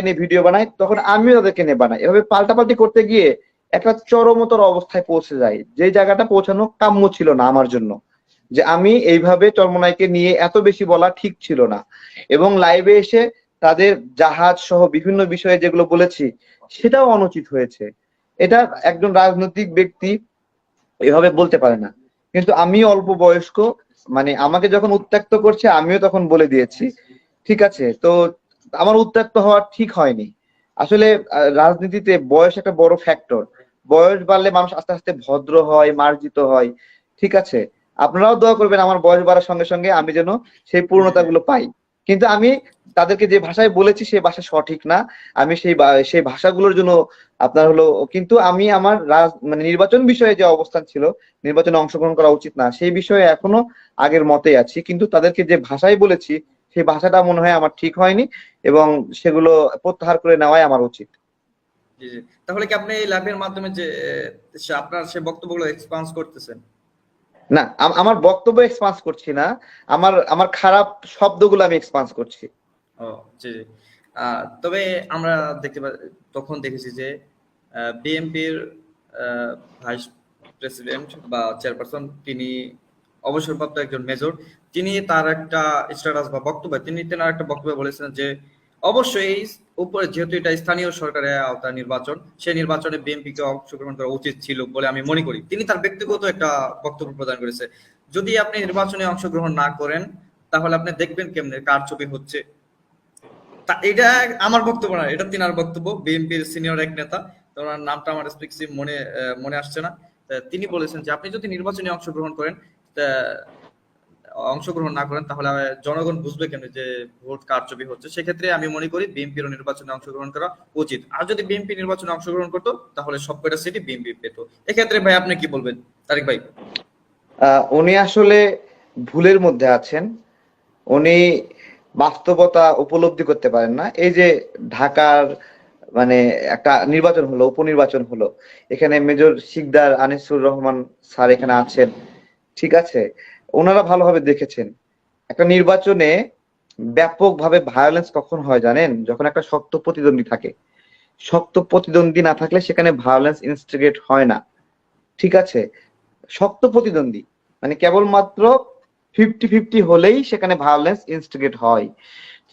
নিয়ে ভিডিও বানাই, তখন আমিও তাদেরকে নিয়ে বানাই। এভাবে পাল্টাপাল্টি করতে গিয়ে একটা চরমতর অবস্থায় পৌঁছে যায় যে জায়গাটা পৌঁছানো কাম্য ছিল না আমার জন্য। যে আমি এইভাবে চর্মনাইকে নিয়ে এত বেশি বলা ঠিক ছিল না। এবং লাইভে এসে তাদের জাহাজ সহ বিভিন্ন বিষয়ে যেগুলো বলেছি, সেটাও অনুচিত হয়েছে। এটা একজন রাজনৈতিক ব্যক্তি এভাবে বলতে পারে না। কিন্তু আমি অল্প বয়স্ক মানে আমাকে যখন উত্ত্যক্ত করছে, আমিও তখন বলে দিয়েছি, ঠিক আছে, তো আমার উত্ত্যক্ত হওয়া ঠিক হয়নি। আসলে রাজনীতিতে বয়স একটা বড় ফ্যাক্টর বয়স বাড়লে মানুষ আস্তে আস্তে ভদ্র হয়, মার্জিত হয়। ঠিক আছে, আপনারাও দোয়া করবেন আমার বয়স বাড়ার সঙ্গে সঙ্গে আমি যেন সেই পূর্ণতাগুলো পাই। কিন্তু আমি তাদেরকে যে ভাষায় বলেছি সেই ভাষা সঠিক না। আমি সেই সেই ভাষাগুলোর জন্য আপনার হলো, কিন্তু আমি আমার রাজ মানে নির্বাচন বিষয়ে যে অবস্থান ছিল, নির্বাচনে অংশগ্রহণ করা উচিত না, সেই বিষয়ে এখনও আগের মতেই আছি। কিন্তু তাদেরকে যে ভাষায় বলেছি সেই ভাষাটা মনে হয় আমার ঠিক হয়নি এবং সেগুলো প্রত্যাহার করে নেওয়াই আমার উচিত। জি জি। তাহলে কি আপনি এই ল্যাবের মাধ্যমে যে আপনার সে বক্তব্যগুলো এক্সপান্স করতেছেন? না আমার বক্তব্য এক্সপান্স করছি না। আমার আমার খারাপ শব্দগুলো আমি এক্সপান্স করছি। ও জি জি। তবে আমরা দেখতে তখন দেখেছি যে বিএনপির ভাইস প্রেসিডেন্ট বা চেয়ারপারসন তিনি অবসরপ্রাপ্ত একজন মেজর। তিনি তার একটা স্ট্যাটাস বা বক্তব্য, তিনি তেনার একটা বক্তব্য বলেছেন যে, অবশ্যই উপরে যেহেতু এটা স্থানীয় সরকারের আওতায় নির্বাচন সেই নির্বাচনে বিএনপিকে অংশগ্রহণ করা উচিত ছিল বলে আমি মনে করি। তিনি তার ব্যক্তিগত একটা বক্তব্য প্রদান করেছে। যদি আপনি নির্বাচনে অংশগ্রহণ না করেন, তাহলে আপনি দেখবেন কেমনে, কার ছবি হচ্ছে? তা এটা আমার বক্তব্য না, এটা তিনার বক্তব্য। বিএনপির সিনিয়র এক নেতা তো ওনার নামটা আমার স্পেসিফিক মনে মনে আসছে না। তিনি বলেছেন যে, আপনি যদি নির্বাচনে অংশগ্রহণ করেন অংশগ্রহণ না করেন, তাহলে জনগণ বুঝবে কেন যে ভোট কার ছবি হচ্ছে? সেক্ষেত্রে আমি মনে করি বিএনপির নির্বাচনে অংশগ্রহণ করা উচিত। আর যদি বিএনপি নির্বাচনে অংশগ্রহণ করতো, তাহলে সব কয়টা সিটি বিএনপি পেত। এক্ষেত্রে ভাই আপনি কি বলবেন? তারিক ভাই। উনি আসলে ভুলের মধ্যে আছেন। উনি বাস্তবতা উপলব্ধি করতে পারেন না। এই যে ঢাকার মানে একটা নির্বাচন হলো, উপনির্বাচন হলো, এখানে মেজর শিকদার আনিসুর রহমান স্যার এখানে আছেন। ঠিক আছে? ওনারা ভালোভাবে দেখেছেন। একটা নির্বাচনে ব্যাপকভাবে ভায়োলেন্স কখন হয় জানেন? যখন একটা শক্ত প্রতিদ্বন্দ্বী থাকে। শক্ত প্রতিদ্বন্দ্বী না থাকলে সেখানে ভায়োলেন্স ইনস্টিগেট হয় না। ঠিক আছে? শক্ত প্রতিদ্বন্দ্বী মানে কেবলমাত্র ফিফটি ফিফটি হলেই সেখানে ভায়োলেন্স ইনস্টিগেট হয়।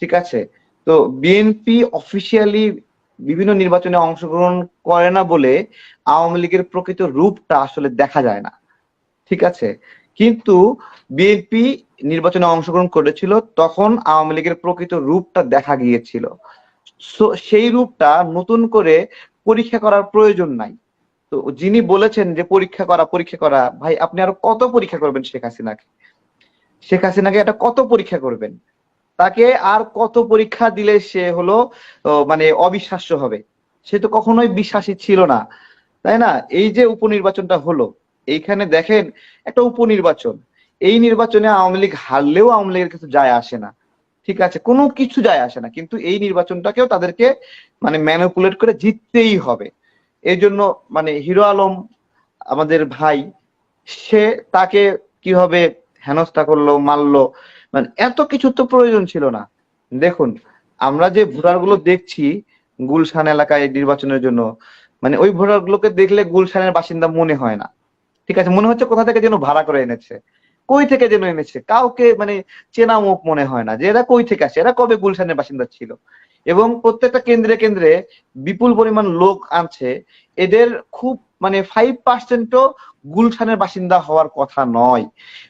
ঠিক আছে? তো বিএনপি অফিসিয়ালি বিভিন্ন নির্বাচনে অংশগ্রহণ করে না বলে আওয়ামী লীগের প্রকৃত রূপটা আসলে দেখা যায় না। ঠিক আছে? কিন্তু বিএনপি নির্বাচনে অংশগ্রহণ করেছিল, তখন আওয়ামী লীগের প্রকৃত রূপটা দেখা গিয়েছিল। সেই রূপটা নতুন করে পরীক্ষা করার প্রয়োজন নাই। তো যিনি বলেছেন যে পরীক্ষা করা পরীক্ষা করা, ভাই, আপনি আরও কত পরীক্ষা করবেন শেখ হাসিনাকে? শেখ হাসিনাকে এটা কত পরীক্ষা করবেন? তাকে আর কত পরীক্ষা দিলে সে হলো মানে অবিশ্বাস্য হবে? সে তো কখনোই বিশ্বাসী ছিল না। তাই না? এই যে উপনির্বাচনটা হলো এইখানে দেখেন একটা উপনির্বাচন। এই নির্বাচনে আওয়ামী লীগ হারলেও আওয়ামী লীগের কিছু যায় আসে না। ঠিক আছে? কোনো কিছু যায় আসে না। কিন্তু এই নির্বাচনটাকেও তাদেরকে মানে ম্যানিপুলেট করে জিততেই হবে। এই জন্য মানে হিরো আলম, আমাদের ভাই, সে তাকে কীভাবে হেনস্থা করল, মারলো মানে এত কিছু তো প্রয়োজন ছিল না। দেখুন, আমরা যে ভোটারগুলো দেখছি গুলশান এলাকায় নির্বাচনের জন্য মানে ওই ভোটার গুলোকে দেখলে গুলশানের বাসিন্দা মনে হয় না। ঠিক আছে, মনে হচ্ছে কোথা থেকে যেন ভাড়া করে এনেছে। কই থেকে যেন এনেছে? কাউকে মানে চেনা মুখ মনে হয় না যে এরা কই থেকে আসে, এরা কবে গুলশানের বাসিন্দা ছিল। এবং প্রত্যেকটা কেন্দ্রে কেন্দ্রে বিপুল পরিমাণ লোক আনছে। এদের খুব মানে ফাইভ পার্সেন্টও গুলশানের বাসিন্দা হওয়ার কথা নয়।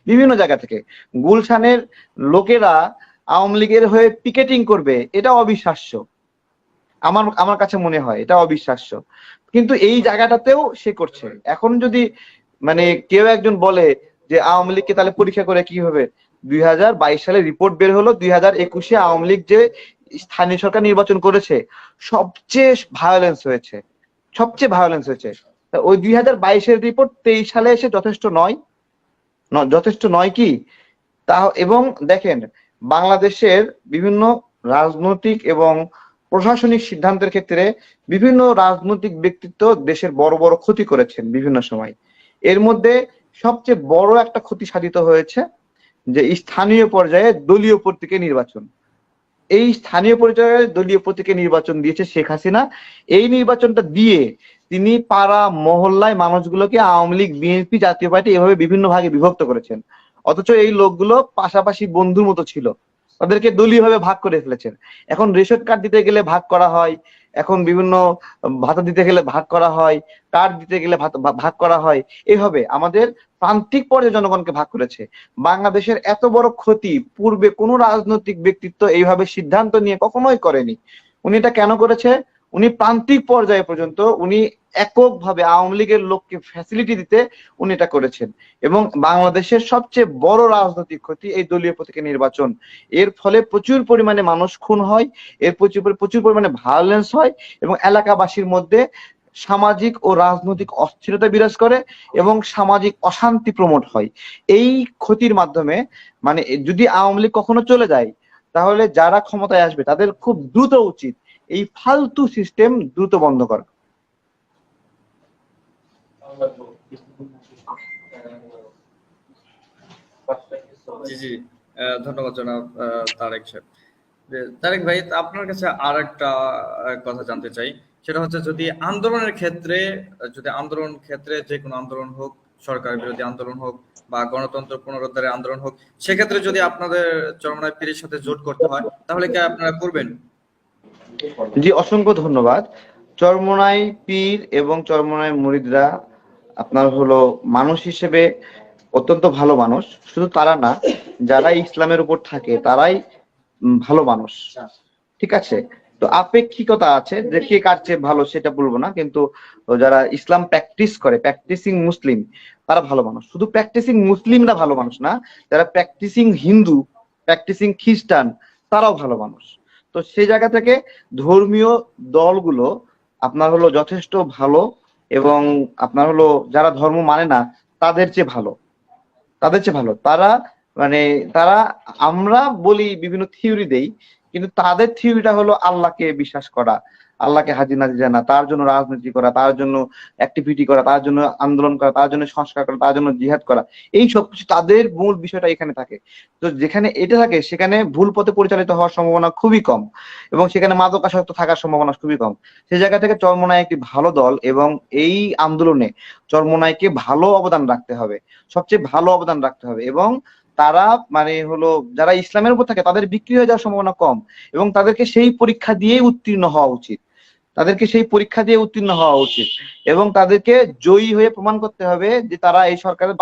বিভিন্ন জায়গা থেকে। গুলশানের লোকেরা আওয়ামী লীগের হয়ে পিকেটিং করবে, এটা অবিশ্বাস্য। আমার আমার কাছে মনে হয় এটা অবিশ্বাস্য। কিন্তু এই জায়গাটাতেও সে করছে। এখন যদি মানে কেউ একজন বলে যে আওয়ামী লীগকে তাহলে পরীক্ষা করে কি হবে? দুই হাজার বাইশ সালে রিপোর্ট বের হলো, দুই হাজার একুশে আওয়ামী লীগ যে স্থানীয় সরকার নির্বাচন করেছে, সবচেয়ে ভায়োলেন্স হয়েছে। সবচেয়ে ভায়োলেন্স হয়েছে। ওই দুই হাজার বাইশের রিপোর্ট তেইশ সালে এসে যথেষ্ট নয়। যথেষ্ট নয় কি? তা এবং দেখেন, বাংলাদেশের বিভিন্ন রাজনৈতিক এবং প্রশাসনিক সিদ্ধান্তের ক্ষেত্রে বিভিন্ন রাজনৈতিক ব্যক্তিত্ব দেশের বড় বড় ক্ষতি করেছেন বিভিন্ন সময়। এর মধ্যে সবচেয়ে বড় একটা ক্ষতি সাধিত হয়েছে যে স্থানীয় পর্যায়ে দলীয় প্রতীকে নির্বাচন। এই স্থানীয় পর্যায়ে দলীয় প্রতীকে নির্বাচন দিয়েছে শেখ হাসিনা। এই নির্বাচনটা দিয়ে তিনি পাড়া, মহল্লায় মানুষগুলোকে আওয়ামী লীগ, বিএনপি, জাতীয় পার্টি এভাবে বিভিন্ন ভাগে বিভক্ত করেছেন। অথচ এই লোকগুলো পাশাপাশি বন্ধুর মতো ছিল। তাদেরকে দলীয়ভাবে ভাগ করে ফেলেছেন। এখন রেশন কার্ড দিতে গেলে ভাগ করা হয়। এখন বিভিন্ন ভাতা দিতে গেলে ভাগ করা হয় কার্ড দিতে গেলে ভাগ করা হয় এইভাবে আমাদের প্রান্তিক পর্যায়ে জনগণকে ভাগ করেছে। বাংলাদেশের এত বড় ক্ষতি পূর্বে কোনো রাজনৈতিক ব্যক্তিত্ব এইভাবে সিদ্ধান্ত নিয়ে কখনোই করেনি। উনি এটা কেন করেছে? উনি প্রান্তিক পর্যায়ে পর্যন্ত উনি এককভাবে আওয়ামী লীগের লোককে ফ্যাসিলিটি দিতে উনি এটা করেছেন। এবং বাংলাদেশের সবচেয়ে বড় রাজনৈতিক ক্ষতি এই দলীয় প্রতীকের নির্বাচন। এর ফলে প্রচুর পরিমাণে মানুষ খুন হয়, এর প্রচুর প্রচুর পরিমাণে ভায়োলেন্স হয় এবং এলাকাবাসীর মধ্যে সামাজিক ও রাজনৈতিক অস্থিরতা বিরাজ করে এবং সামাজিক অশান্তি প্রমোট হয়। এই ক্ষতির মাধ্যমে মানে যদি আওয়ামী লীগ কখনো চলে যায়, তাহলে যারা ক্ষমতায় আসবে তাদের খুব দ্রুত উচিত এই ফালতু সিস্টেম দ্রুত বন্ধ করা। জি জি। ধন্যবাদ জনাব তারেক সাহেব। তারেক ভাই, আপনার কাছে আর একটা কথা জানতে চাই। সেটা হচ্ছে যদি আন্দোলনের ক্ষেত্রে, যদি আন্দোলন ক্ষেত্রে যে কোনো আন্দোলন হোক, সরকার বিরোধী আন্দোলন হোক বা গণতন্ত্র পুনরুদ্ধারের আন্দোলন হোক, সেক্ষেত্রে যদি আপনাদের চরমনায় পীরের সাথে জোট করতে হয়, তাহলে কি আপনারা করবেন? জি, অসংখ্য ধন্যবাদ। চরমোনাই পীর এবং চরমোনাই মুরিদরা আপনার হলো মানুষ হিসেবে অত্যন্ত ভালো মানুষ। শুধু তারা না যারা ইসলামের উপর থাকে, তারাই ভালো মানুষ। ঠিক আছে? তো আপেক্ষিকতা আছে যে কে কার চেয়ে ভালো সেটা বলব না, কিন্তু যারা ইসলাম প্র্যাকটিস করে, প্র্যাকটিসিং মুসলিম, তারা ভালো মানুষ। শুধু প্র্যাকটিসিং মুসলিমরা ভালো মানুষ না, যারা প্র্যাকটিসিং হিন্দু, প্র্যাকটিসিং খ্রিস্টান, তারাও ভালো মানুষ। তো সেই জায়গা থেকে ধর্মীয় দলগুলো আপনার হলো যথেষ্ট ভালো এবং আপনার হলো যারা ধর্ম মানে না, তাদের চেয়ে ভালো। তাদের চেয়ে ভালো। তারা মানে তারা আমরা বলি বিভিন্ন থিওরি দেই, কিন্তু তাদের থিওরিটা হলো আল্লাহকে বিশ্বাস করা। আল্লাহকে হাজির নাজির জানা তার জন্য রাজনীতি করা, তার জন্য অ্যাক্টিভিটি করা, তার জন্য আন্দোলন করা, তার জন্য সংস্কার করা, তার জন্য জিহাদ করা, এই সব কিছু তাদের মূল বিষয়টা এখানে থাকে। তো যেখানে এটা থাকে, সেখানে ভুল পথে পরিচালিত হওয়ার সম্ভাবনা খুবই কম এবং সেখানে মাদকাসক্ত থাকার সম্ভাবনা খুবই কম। সেই জায়গা থেকে চরমোনাই একটি ভালো দল এবং এই আন্দোলনে চরমোনাইকে ভালো অবদান রাখতে হবে, সবচেয়ে ভালো অবদান রাখতে হবে এবং তারা মানে হলো যারা ইসলামের উপর থাকে, তাদের বিক্রি হয়ে যাওয়ার সম্ভাবনা কম এবং তাদেরকে সেই পরীক্ষা দিয়েই উত্তীর্ণ হওয়া উচিত। তাদেরকে সেই পরীক্ষা দিয়ে উত্তীর্ণ হওয়া উচিত। এবং তাদেরকে জয়ী হয়ে প্রমাণ করতে হবে যে তারা এই সরকারের